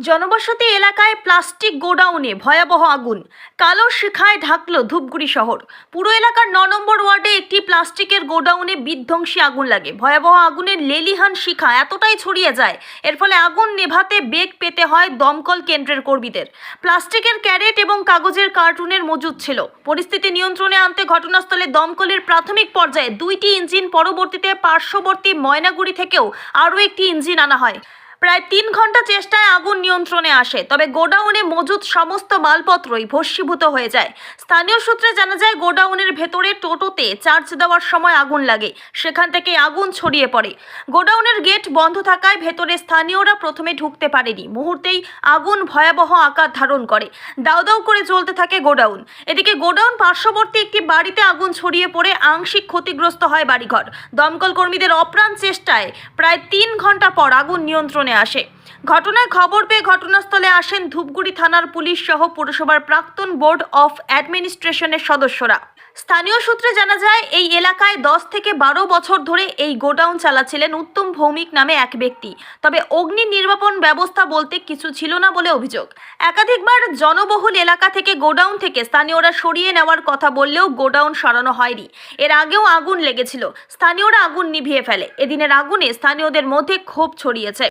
জনবসতি এলাকায় প্লাস্টিক গোডাউনে ভয়াবহ আগুন। কালো শিখায় ঢাকল ধূপগুড়ি শহর। পুরো এলাকার ন নম্বর ওয়ার্ডে একটি প্লাস্টিকের গোডাউনে বিধ্বংসী আগুন লাগে। ভয়াবহ আগুনের লেলিহান শিখা এতটাই ছড়িয়ে যায়। এর ফলে আগুন নেভাতে বেগ পেতে হয় দমকল কেন্দ্রের কর্মীদের। প্লাস্টিকের ক্যারেট এবং কাগজের কার্টুনের মজুদ ছিল। পরিস্থিতি নিয়ন্ত্রণে আনতে ঘটনাস্থলে দমকলের প্রাথমিক পর্যায়ে দুইটি ইঞ্জিন পরবর্তীতে পার্শ্ববর্তী ময়নাগুড়ি থেকেও আরও একটি ইঞ্জিন আনা হয়। প্রায় তিন ঘণ্টা চেষ্টায় আগুন নিয়ন্ত্রণে আসে, তবে গোডাউনে মজুদ সমস্ত মালপত্রই ভস্মীভূত হয়ে যায়। স্থানীয় সূত্রে জানা যায়, গোডাউনের ভেতরে টোটোতে চার্জ দেওয়ার সময় আগুন লাগে, সেখান থেকে আগুন ছড়িয়ে পড়ে। গোডাউনের গেট বন্ধ থাকায় ভেতরে স্থানীয়রা প্রথমে ঢুকতে পারেনি, মুহূর্তেই আগুন ভয়াবহ আকার ধারণ করে। দাউ দাউ করে জ্বলতে থাকে গোডাউন। এদিকে গোডাউন পার্শ্ববর্তী একটি বাড়িতে আগুন ছড়িয়ে পড়ে, আংশিক ক্ষতিগ্রস্ত হয় বাড়িঘর। দমকল কর্মীদের অপ্রাণ চেষ্টায় প্রায় তিন ঘণ্টা পর আগুন নিয়ন্ত্রণে আসে। ঘটনায় খবর পেয়ে ঘটনাস্থলে আসেন ধূপগুড়ি থানার পুলিশ সহ পুরসভার প্রাক্তন বোর্ড অফ অ্যাডমিনিস্ট্রেশনের সদস্যরা। স্থানীয় সূত্রে জানা যায়, এই এলাকায় দশ থেকে বারো বছর ধরে এই গোডাউন চালাচ্ছিলেন উত্তম ভৌমিক নামে এক ব্যক্তি। তবে অগ্নি নির্বাপন ব্যবস্থা বলতে কিছু ছিল না বলে অভিযোগ। একাধিকবার জনবহুল এলাকা থেকে গোডাউন থেকে স্থানীয়রা সরিয়ে নেওয়ার কথা বললেও গোডাউন সরানো হয়নি। এর আগেও আগুন লেগেছিল। স্থানীয়রা আগুন নিভিয়ে ফেলে। এদিনের আগুনে স্থানীয়দের মধ্যে ক্ষোভ ছড়িয়েছে।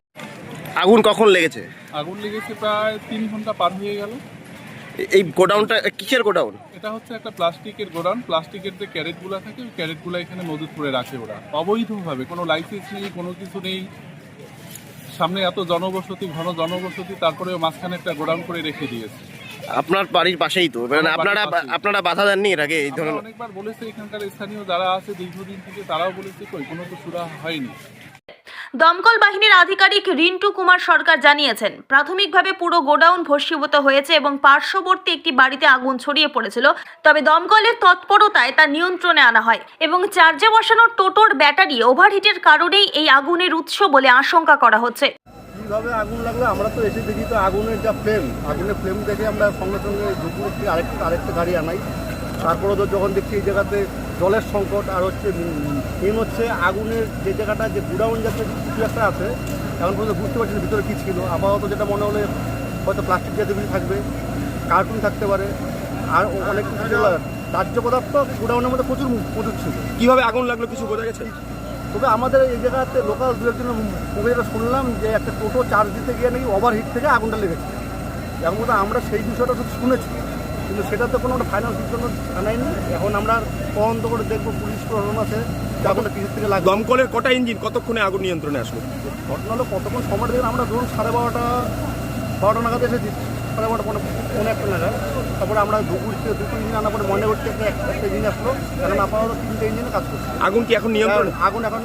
আগুন কখন লেগেছে? আগুন লেগেছে প্রায় তিন ঘণ্টা পার হয়ে গেল। এই গোডাউনটা কিসের গোডাউন? এটা হচ্ছে একটা প্লাস্টিকের গোডাউন। প্লাস্টিকের যে ক্যারেটগুলো থাকে ওই ক্যারেটগুলো এখানে মজুত করে রাখে ওরা। অবৈধভাবে কোনো লাইসেন্স নেই কোনো কিছু নেই। সামনে এত জনবসতি ঘন জনবসতি তারপরে মাঝখানে একটা গোডাউন করে রেখে দিয়েছে। আপনার বাড়ির পাশেই তো। মানে আপনারা আপনারা বাধা দেননি এর আগে এই ধরনের অনেকবার বলেছে এখানকার স্থানীয় যারা আছে দীর্ঘদিন থেকে তারাও বলেছে কই কোনো তো সুরা হয়নি। দমকল বাহিনীর আধিকারিক রিন্টু কুমার সরকার জানিয়েছেন, প্রাথমিকভাবে পুরো গোডাউন ভস্মীভূত হয়েছে এবং পার্শ্ববর্তী একটি বাড়িতে আগুন ছড়িয়ে পড়েছিল, তবে দমকলের তৎপরতায় তা নিয়ন্ত্রণে আনা হয় এবং চার্জে বসানো টোটোর ব্যাটারি ওভারহিটের কারণেই এই আগুনের উৎস বলে আশঙ্কা করা হচ্ছে। কীভাবে আগুন লাগল? আমরা তো এসে দেখি তো আগুনের যা ফ্লেম আগুনের ফ্লেম দেখে আমরা সঙ্গে সঙ্গে দুপুর আরেকটা আরেকটা গাড়ি আনাই। তারপরে তো যখন দেখছি এই জায়গাতে জলের সংকট আর হচ্ছে মেন হচ্ছে আগুনের যে জায়গাটা যে গুডাউন যাতে কিছু একটা আছে এখন পর্যন্ত বুঝতে পারছি ভিতরে কী ছিল। আপাতত যেটা মনে হলে হয়তো প্লাস্টিক জাতীয় কিছু থাকবে কার্টুন থাকতে পারে আর অনেক কিছু দাহ্য পদার্থ গুডাউনের মধ্যে প্রচুর প্রচুর ছিল। কীভাবে আগুন লাগল কিছু বোঝা গেছে? তবে আমাদের এই জায়গাতে লোকাল দু একজনের মুখে যেটা শুনলাম যে একটা টোটো চার্জ দিতে গিয়ে নাকি ওভারহিট থেকে আগুনটা লেগেছে। এখন আমরা সেই বিষয়টা শুধু শুনেছি। কিন্তু সেটাতে কোনো একটা ফাইনাল সিদ্ধান্ত জানাইনি এখন আমরা তদন্ত করে দেখব পুলিশ প্রশাসন আছে। আগুনটা কিসের থেকে লাগবে। দমকলের কটা ইঞ্জিন কতক্ষণে আগুন নিয়ন্ত্রণে আসলো? ঘটনা হলো কতক্ষণ? সময় দেখেন আমরা ধরুন সাড়ে বারোটা বারোটা নাগাদ এসেছি সাড়ে বারোটা পনেরো পনেরো একটা নাগাদ। তারপরে আমরা দুপুর থেকে দুটো ইঞ্জিন আনার পরে মনে করছি একটা একটা ইঞ্জিন আসলো। কারণ আপাতত তিনটে ইঞ্জিনে কাজ করছে। আগুন কি এখন নিয়ন্ত্রণ? আগুন এখন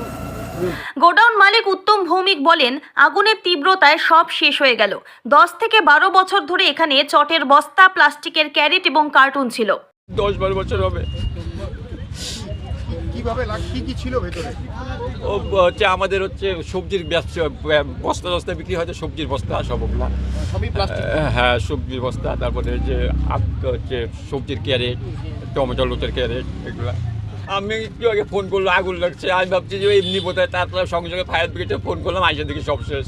গোডাউন মালিক উত্তম ভৌমিক বলেন আগুনের তীব্রতায় সব শেষ হয়ে গেল। দশ থেকে বারো বছর ধরে এখানে চটের বস্তা প্লাস্টিকের ক্যারেট এবং কার্টুন ছিল। দশ বারো বছর হবে। কীভাবে কি কি ছিল ভেতরে? ও হচ্ছে আমাদের হচ্ছে সবজির ব্যবসা বস্তা বস্তা বিক্রি হয় সবজির বস্তা সব ওগুলা হ্যাঁ সবজির বস্তা তারপরে যে আপ- হচ্ছে সবজির ক্যারেট টমেটো লুচের ক্যারেট এগুলা। আমি একটু আগে ফোন করল? আগুন লাগছে। আমি ভাবছি যে এমনি বোধহয় তারপরে সঙ্গে সঙ্গে ফায়ার ব্রিগেডে ফোন করলাম, আইসা দেখি সব শেষ।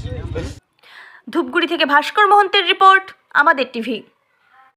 ধূপগুড়ি থেকে ভাস্কর মহন্তের রিপোর্ট আমাদের টিভি